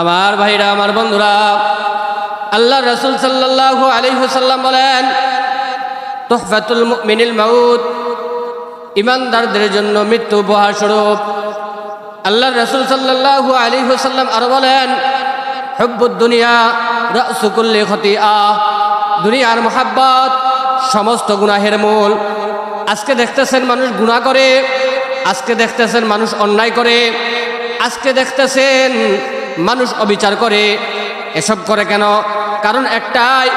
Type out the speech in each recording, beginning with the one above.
আমার ভাইরা, আমার বন্ধুরা, আল্লাহ রসুল সাল্লাহ আলিহুসাল্লাম বলেন, তোহফাতুল মিনিল মাউত ইমানদারদের জন্য মৃত্যু উপহার স্বরূপ। আল্লাহ রসুল সাল্লাহ আলী হুসাল্লাম আরও বলেন, হব্বুদ দুনিয়া রসুকুল্লি খতি আ দুনিয়ার মোহাব্বত সমস্ত গুনাহের মূল। আজকে দেখতেছেন মানুষ গুনাহ করে, আজকে দেখতেছেন মানুষ অন্যায় করে, আজকে দেখতেছেন মানুষ অবিচার করে, এসব করে কেন? কারণ একটাই,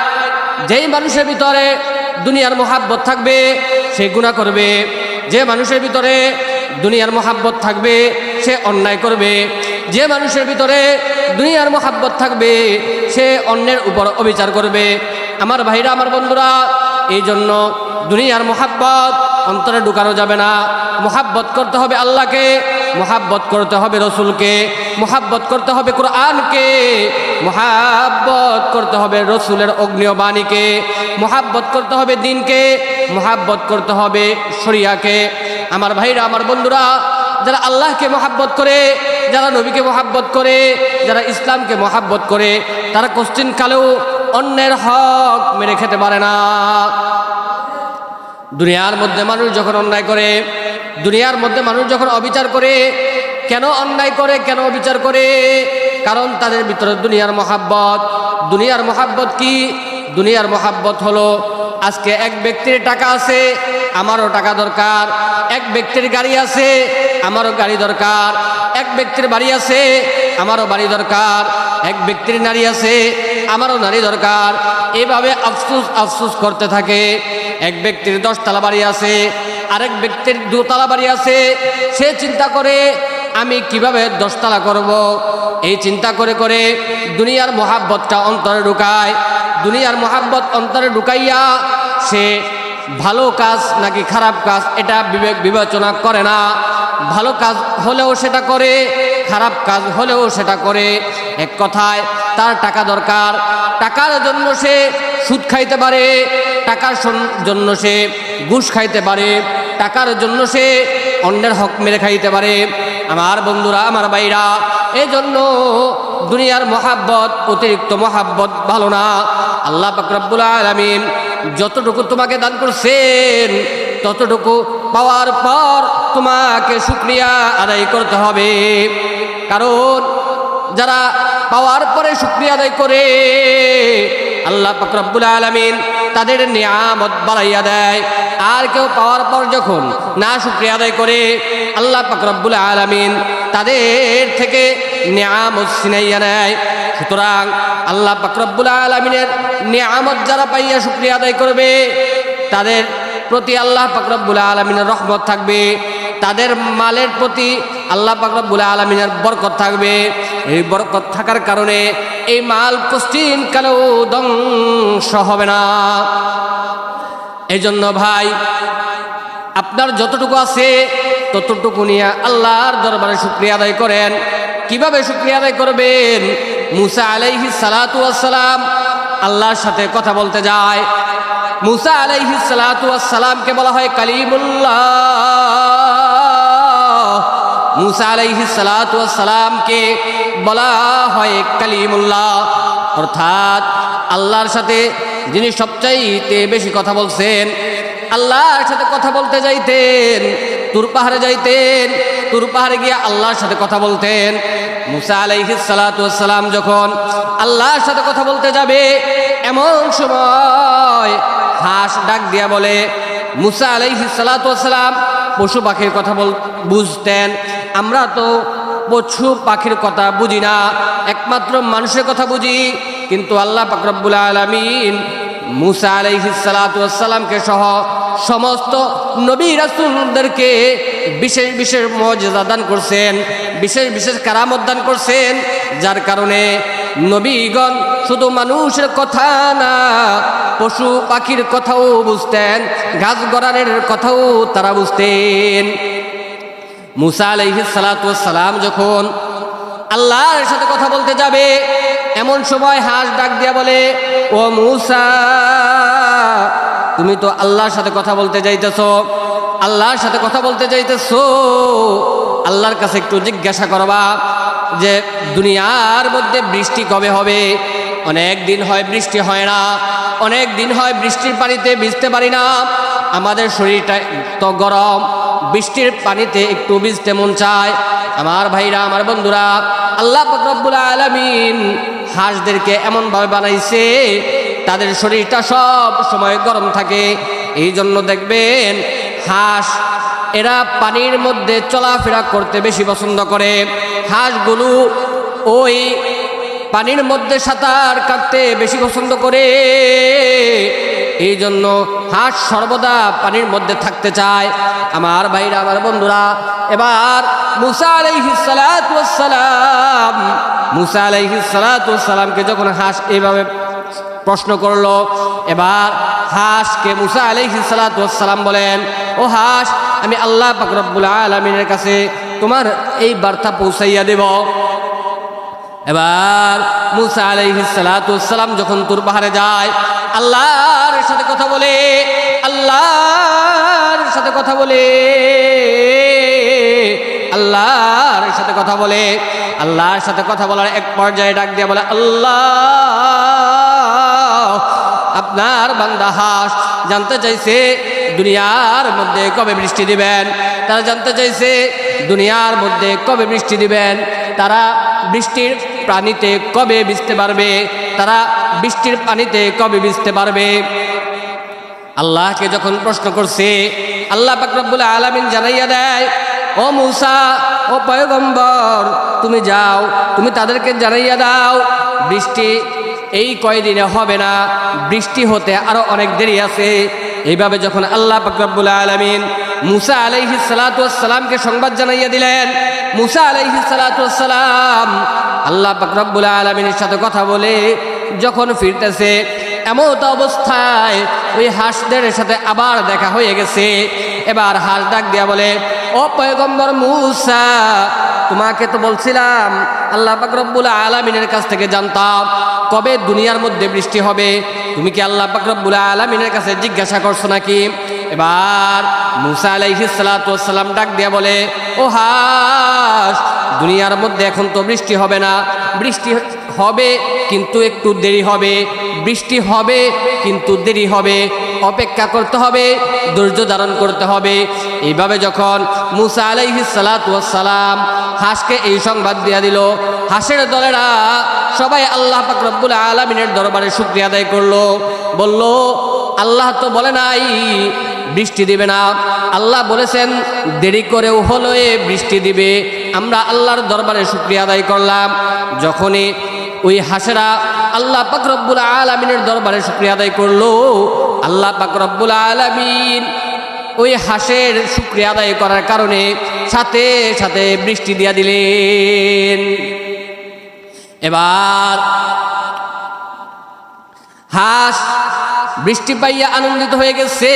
যেই মানুষের ভিতরে দুনিয়ার মোহাব্বত থাকবে, সে গুণা করবে। যে মানুষের ভিতরে দুনিয়ার মোহাব্বত থাকবে, সে অন্যায় করবে। যে মানুষের ভিতরে দুনিয়ার মোহাব্বত থাকবে, সে অন্যের উপর অবিচার করবে। আমার ভাইরা, আমার বন্ধুরা, এই জন্য দুনিয়ার মোহাব্বত অন্তরে ঢুকানো যাবে না। মোহাব্বত করতে হবে আল্লাহকে। মোহাব্বত করতে হবে রসুলকে, মোহাব্বত করতে হবে কোরআনকে, মোহাব্বত করতে হবে রসুলের অগ্নিয় বাণীকে মোহাব্বত করতে হবে দিনকে, মোহাব্বত করতে হবে শরিয়াকে। আমার ভাইরা, আমার বন্ধুরা, যারা আল্লাহকে মোহাব্বত করে, যারা নবীকে মোহাব্বত করে, যারা ইসলামকে মোহাব্বত করে, তারা কোশ্চিন কালেও অন্যের হক মেরে খেতে পারে না। দুনিয়ার মধ্যে মানুষ যখন অন্যায় করে দুনিয়ার মধ্যে মানুষ যখন অবিচার করে, কেন অন্যায় করে, কেন অবিচার করে? কারণ তাদের ভিতরে দুনিয়ার মহাব্বত। দুনিয়ার মহাব্বত কি? দুনিয়ার মহাব্বত হলো, আজকে এক ব্যক্তির টাকা আছে, আমারও টাকা দরকার। এক ব্যক্তির গাড়ি আছে, আমারও গাড়ি দরকার। এক ব্যক্তির বাড়ি আছে, আমারও বাড়ি দরকার। এক ব্যক্তির নারী আছে, আমারও নারী দরকার। এভাবে আফসুস আফসুস করতে থাকে। এক ব্যক্তির দশতলা বাড়ি আছে আরেক ব্যক্তির দোতলা বাড়ি আছে, সে চিন্তা করে, আমি কীভাবে দশতলা করব? এই চিন্তা করে করে দুনিয়ার মহাব্বতটা অন্তরে ঢুকায়। দুনিয়ার মহাব্বত অন্তরে ঢুকাইয়া সে ভালো কাজ নাকি খারাপ কাজ, এটা বিবেক বিবেচনা করে না। ভালো কাজ হলেও সেটা করে, খারাপ কাজ হলেও সেটা করে। এক কথায়, তার টাকা দরকার। টাকার জন্য সে সুদ খাইতে পারে, টাকার জন্য সে ঘুষ খাইতে পারে, টাকার জন্য সে অন্যের হক মেরে খাইতে পারে। আমার বন্ধুরা, আমার ভাইরা এই জন্য দুনিয়ার মহাব্বত, অতিরিক্ত মহাব্বত ভালো না। আল্লাহ পাকরাবুল আলমিন যতটুকু তোমাকে দান করছেন, ততটুকু পাওয়ার পর তোমাকে শুক্রিয়া আদায় করতে হবে। কারণ যারা পাওয়ার পরে শুক্রিয়া আদায় করে, আল্লাহ পাকরাবুল আলমিন তাদের নিয়ামত বাড়াইয়া দেয়। আর কেউ পাওয়ার পর যখন না শুক্রিয়া আদায় করে, আল্লাহ পাকরাবুল আলমিন তাদের থেকে নিয়ামত সিনাইয়া নেয়। সুতরাং আল্লাহ পাকরাবুল আলমিনের নিয়ামত যারা পাইয়া শুক্রিয়া আদায় করবে, তাদের প্রতি আল্লাহ পাকরাবুল আলমিনের রহমত থাকবে। তাদের মালের প্রতি আল্লাহ পাকরাবুল আলমিনের বরকত থাকবে। এই বরকত থাকার কারণে এই মাল কোশ্চিন কালেও ধ্বংস হবে না। এই জন্য ভাই, আপনার যতটুকু আছে ততটুকু নিয়ে আল্লাহর দরবারে শুক্রিয়া আদায় করেন। কীভাবে শুক্রিয়া আদায় করবেন? মুসা আলাইহি সালাতু আসসালাম আল্লাহর সাথে কথা বলতে যায়। মুসা আলাইহি সালাতু আসসালামকে বলা হয় কালিমুল্লাহ। মুসা আলাইহি সালাতু আসসালামকে বলা হয় কালিমুল্লাহ। অর্থাৎ আল্লাহর সাথে যিনি সবচাইতে বেশি কথা বলছেন, আল্লাহর সাথে কথা বলতে যাইতেন তুর পাহাড়ে যাইতেন তুর পাহাড়ে গিয়ে আল্লাহর সাথে কথা বলতেন। মুসা আলাইহিস সালাতু সালাম যখন আল্লাহর সাথে কথা বলতে যাবে, এমন সময় হাঁস ডাক দিয়া বলে, মুসা আলাইহিস সালাতু সালাম পশু পাখির কথা বল, বুঝতেন। আমরা তো পশু পাখির কথা বুঝি না, একমাত্র মানুষের কথা বুঝি। কিন্তু আল্লাহ পাকরবুল আলমিন মুসা আলাইহিসালামকে সহ সমস্ত নবী রাসুলদেরকে বিশেষ বিশেষ মর্যাদা দান করছেন, বিশেষ বিশেষ কারামত দান করছেন, যার কারণে নবীগণ শুধু মানুষের কথা না, পশু পাখির কথাও বুঝতেন, গাছ গড়ানের কথাও তারা বুঝতেন। মুসা আলাইহিস সালাম যখন আল্লাহর সাথে কথা বলতে যাবে, এমন সময় হাঁস ডাক দিয়া বলে, ও মুসা, তুমি তো আল্লাহর সাথে কথা বলতে যাইতেছ, আল্লাহর সাথে কথা বলতে যাইতেছ, আল্লাহর কাছে একটু জিজ্ঞাসা করবা যে, দুনিয়ার মধ্যে বৃষ্টি কবে হবে? অনেক দিন হয় বৃষ্টি হয় না, অনেক দিন হয় বৃষ্টির পানিতে ভিজতে পারি না, আমাদের শরীরটা তো গরম বৃষ্টির পানিতে একটু ভিজতে মন চায়। আমার ভাইরা, আমার বন্ধুরা, আল্লাহ রব্বুল আলমিন হাঁসদেরকে এমনভাবে বানাইছে, তাদের শরীরটা সব সময় গরম থাকে। এই জন্য দেখবেন হাঁস, এরা পানির মধ্যে চলাফেরা করতে বেশি পছন্দ করে। হাঁসগুলো ওই পানির মধ্যে সাঁতার কাটতে বেশি পছন্দ করে। এই জন্য হাঁস সর্বদা পানির মধ্যে থাকতে চায়। আমার ভাইরা, আমার বন্ধুরা, এবার মুসা আলাইহিসালাম মুসা আলাইহিসালামকে যখন হাঁস এইভাবে প্রশ্ন করল, এবার হাঁসকে মুসা আলাইহিসালাম বলেন, ও হাঁস, আমি আল্লাহ পাকরবুল আলমিনের কাছে তোমার এই বার্তা পৌঁছাইয়া দেব। এবার মুসা আলাইহিসালাম যখন তোর পাহাড়ে যায়, আল্লাহর সাথে কথা বলে, আল্লাহর সাথে কথা বলে, আল্লাহর সাথে কথা বলে, আল্লাহর সাথে কথা বলার এক পর্যায়ে ডাক দিয়ে বলে, আল্লাহ, আপনার বান্দা হাস, জানতে চাইছে দুনিয়ার মধ্যে কবে বৃষ্টি দিবেন? তারা জানতে চাইছে দুনিয়ার মধ্যে কবে বৃষ্টি দিবেন? তারা বৃষ্টির পানিতে কবে ভিজতে পারবে? তারা বৃষ্টির পানিতে কবে ভিজতে পারবে? আল্লাহকে যখন প্রশ্ন করছে, আল্লাহ পাকরবুল আলমিন জানাইয়া দেয়, ও মূসা, ও পয়গম্বর, তুমি যাও, তুমি তাদেরকে জানাইয়া দাও, বৃষ্টি এই কয়দিনে হবে না, বৃষ্টি হতে আরও অনেক দেরি আছে। এইভাবে যখন আল্লাহ পাকরবুল আলমিন মুসা আলাইহি সালাতামকে সংবাদ জানাইয়া দিলেন, মুসা আলাইহি সালাতাম আল্লাহ পাকরবুল আলমিনের সাথে কথা বলে যখন ফিরতেছে, এমত অবস্থায় ওই হাঁসদের সাথে আবার দেখা হয়ে গেছে। এবার হাঁস ডাক দিয়া বলে, ও পয়গম্বর মুসা, তোমাকে তো বলছিলাম, আল্লাহ রব্বুল আলমিনের কাছ থেকে জানতাম কবে দুনিয়ার মধ্যে বৃষ্টি হবে। তুমি কি আল্লাহ রব্বুল আলমিনের কাছে জিজ্ঞাসা করছ নাকি? এবার মুসা আলাইহিস সালাম ডাক দিয়া বলে, ও হাস, দুনিয়ার মধ্যে এখন তো বৃষ্টি হবে না। বৃষ্টি হবে, কিন্তু একটু দেরি হবে। বৃষ্টি হবে, কিন্তু দেরি হবে। অপেক্ষা করতে হবে, ধৈর্য ধারণ করতে হবে। এইভাবে যখন মুসা আলাইহি সালাম হাঁসকে এই সংবাদ দিয়া দিল, হাঁসের দলেরা সবাই আল্লাহ পাক রব্বুল আলমিনের দরবারে শুক্রিয়া আদায় করল। বলল, আল্লাহ তো বলে নাই বৃষ্টি দিবে না। আল্লাহ বলেছেন, দেরি করেও হলো বৃষ্টি দিবে। আমরা আল্লাহর দরবারে শুক্রিয়া আদায় করলাম। যখনই ওই হাসেরা আল্লাহ পাকরব্বুল আলমিনের দরবারে শুক্রিয়া আদায় করল, আল্লাহ পাকরব্বুল আলমিন ওই হাঁসের শুক্রিয়া আদায় করার কারণে সাথে সাথে বৃষ্টি দিয়া দিলেন। এবার হাঁস, বৃষ্টি পাইয়া আনন্দিত হয়ে গেছে।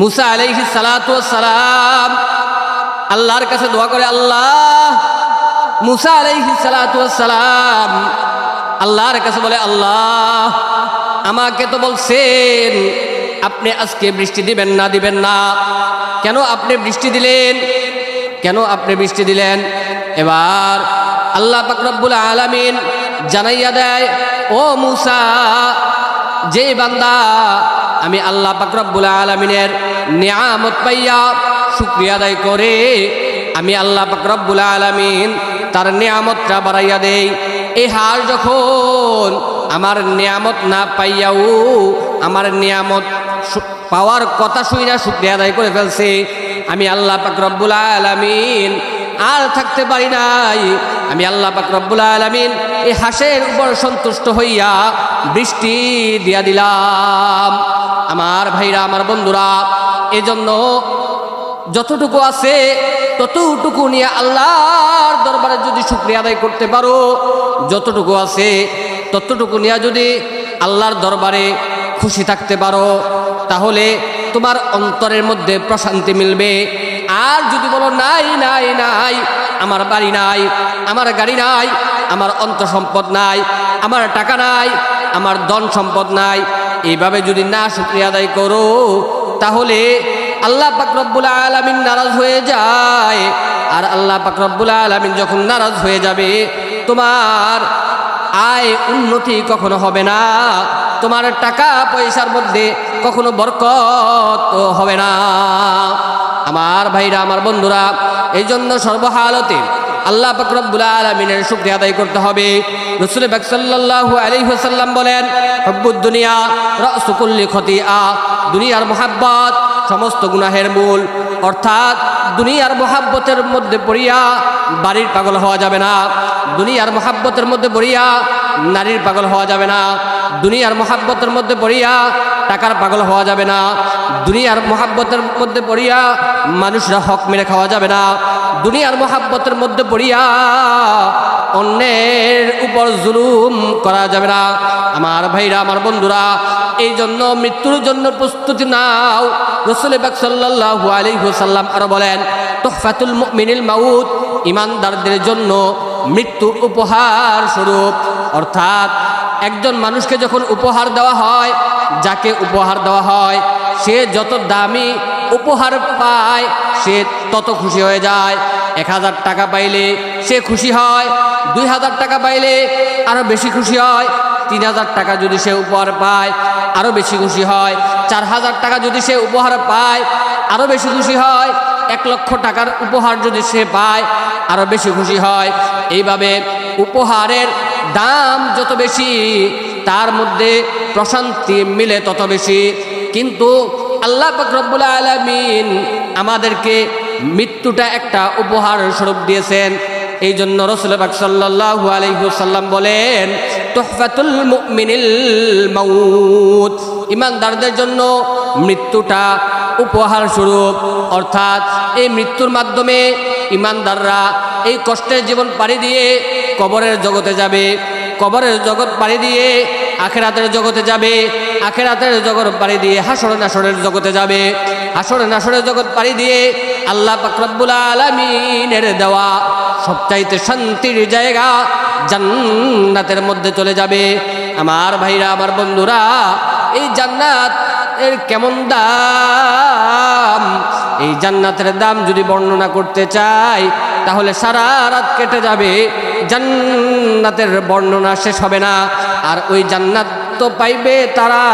মুসা আলাইহি সালাম আল্লাহর কাছে দোয়া করে, আল্লাহ, মুসা আলাইহি সালাম আল্লাহর কাছে বলে, আল্লাহ, আমাকে তো বলছেন, আপনি আজকে বৃষ্টি দিবেন না দিবেন না। কেন আপনি বৃষ্টি দিলেন? কেন আপনি বৃষ্টি দিলেন? এবার আল্লাহ পাকরব্বুল আলামিন জানাইয়া দেয় ও মুসা, যে বান্দা, আমি আল্লাহ পাকরব্বুল আলমিনের নিয়ামত পাইয়া শুক্রিয়া আদায় করে, আমি আল্লাহ পাকরব্বুল আলমিন তার নিয়ামতটা বাড়াইয়া দেই। এই হার যখন আমার নিয়ামত না পাইয়াও, আমার নিয়ামত পাওয়ার কথা শুই না শুক্রিয়া আদায় করে ফেলছে, আমি আল্লাহ পাকরব্বুল আলমিন আর থাকতে পারি নাই। আমি আল্লাহ পাক রব্বুল আলমিন এই হাঁসের উপর সন্তুষ্ট হইয়া বৃষ্টি দিয়া দিলাম। আমার ভাইরা, আমার বন্ধুরা, এজন্য যতটুকু আছে ততটুকু নিয়ে আল্লাহর দরবারে যদি শুক্রিয়া আদায় করতে পারো, যতটুকু আছে ততটুকু নিয়ে যদি আল্লাহর দরবারে খুশি থাকতে পারো, তাহলে তোমার অন্তরের মধ্যে প্রশান্তি মিলবে। আর যদি বলো, নাই নাই নাই আমার বাড়ি নাই, আমার গাড়ি নাই, আমার অন্ত সম্পদ নাই, আমার টাকা নাই, আমার ধন সম্পদ নাই। এইভাবে যদি না শুক্রিয়া আদায় করো, তাহলে আল্লাহ পাক রব্বুল আলামিন নারাজ হয়ে যায়। আর আল্লাহ পাক রব্বুল আলামিন যখন নারাজ হয়ে যাবে, তোমার আয় উন্নতি কখনো হবে না, তোমার টাকা পয়সার মধ্যে কখনো বরকত হবে না। আমার ভাইরা, আমার বন্ধুরা এই জন্য সর্বহালতে আল্লাহ পাকরবুল আলমিনের শুক্রিয়া আদায় করতে হবে। রসুল বাক সাল্লাল্লাহু আলাইহি ওয়াসাল্লাম বলেন, হব্বুদ দুনিয়া রসুকুল্লি আ দুনিয়ার মোহাব্বত সমস্ত গুনাহের মূল। অর্থাৎ দুনিয়ার মোহাব্বতের মধ্যে পড়িয়া বাড়ির পাগল হওয়া যাবে না। দুনিয়ার মোহাব্বতের মধ্যে পড়িয়া নারীর পাগল হওয়া যাবে না। দুনিয়ার মোহাব্বতের মধ্যে পড়িয়া টাকার পাগল হওয়া যাবে না। দুনিয়ার মোহাব্বতের মধ্যে পড়িয়া মানুষরা হক মেরে খাওয়া যাবে না। দুনিয়ার মোহাব্বতের মধ্যে পড়িয়া অন্যের উপর জুলুম করা যাবে না। আমার ভাইরা, আমার বন্ধুরা এই জন্য মৃত্যুর জন্য প্রস্তুতি নাও। রসুল বাক সাল্লাহু আলহিহাল্লাম আরও বলেন, তোহফাতুল মিনিল মাউত ইমানদারদের জন্য মৃত্যু উপহার স্বরূপ। অর্থাৎ একজন মানুষকে যখন উপহার দেওয়া হয়, যাকে উপহার দেওয়া হয়, সে যত দামি উপহার পায়, সে তত খুশি হয়ে যায়। এক হাজার টাকা পাইলে সে খুশি হয়, দুই হাজার টাকা পাইলে আরও বেশি খুশি হয়, তিন হাজার টাকা যদি সে উপহার পায় আরও বেশি খুশি হয়, চার হাজার টাকা যদি সে উপহার পায় আরও বেশি খুশি হয়, এক লক্ষ টাকার উপহার যদি সে পায় আরও বেশি খুশি হয়। এইভাবে উপহারের দাম যত বেশি, তার মধ্যে প্রশান্তি মিলে তত বেশি। কিন্তু আল্লাহ রব্বুল আলমিন আমাদেরকে মৃত্যুটা একটা উপহার স্বরূপ দিয়েছেন। এই জন্য রসুল বাক সাল্লাহু আলহিসাল্লাম বলেন, তোহফাতুল মুমিনিল মাউত। ইমানদারদের জন্য মৃত্যুটা উপহার স্বরূপ। অর্থাৎ এই মৃত্যুর মাধ্যমে ইমানদাররা এই কষ্টের জীবন পাড়ি দিয়ে কবরের জগতে যাবে। কবরের জগৎ পাড়ি দিয়ে আখেরাতের জগতে যাবে। আখেরাতের জগৎ পাড়ি দিয়ে হাসর নাসরের জগতে যাবে। হাসর নাসরের জগৎ পাড়ি দিয়ে আল্লাহ পাকরব্বুল আলমিনের দেওয়া সবচাইতে শান্তির জায়গা জান্নাতের মধ্যে চলে যাবে। আমার ভাইরা, আমার বন্ধুরা, এই জান্নাত এর কেমন দাম? এই জান্নাতের দাম যদি বর্ণনা করতে চাই তাহলে সারা রাত কেটে যাবে, জান্নাতের বর্ণনা শেষ হবে না। আর ওই জান্নাত তো পাইবে তারা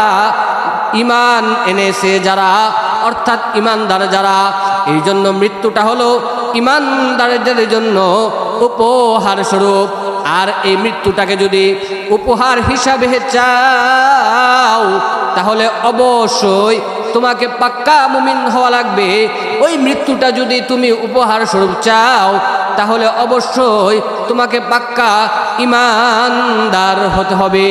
ইমান এনেছে যারা, অর্থাৎ ইমানদার যারা। এই জন্য মৃত্যুটা হলো ইমানদারদের জন্য উপহার স্বরূপ। আর এই মৃত্যুটাকে যদি উপহার হিসাবে চাও, তাহলে অবশ্যই তোমাকে পাক্কা মুমিন হওয়া লাগবে। ওই মৃত্যুটা যদি তুমি উপহার স্বরূপ চাও, তাহলে অবশ্যই তোমাকে পাক্কা ইমানদার হতে হবে।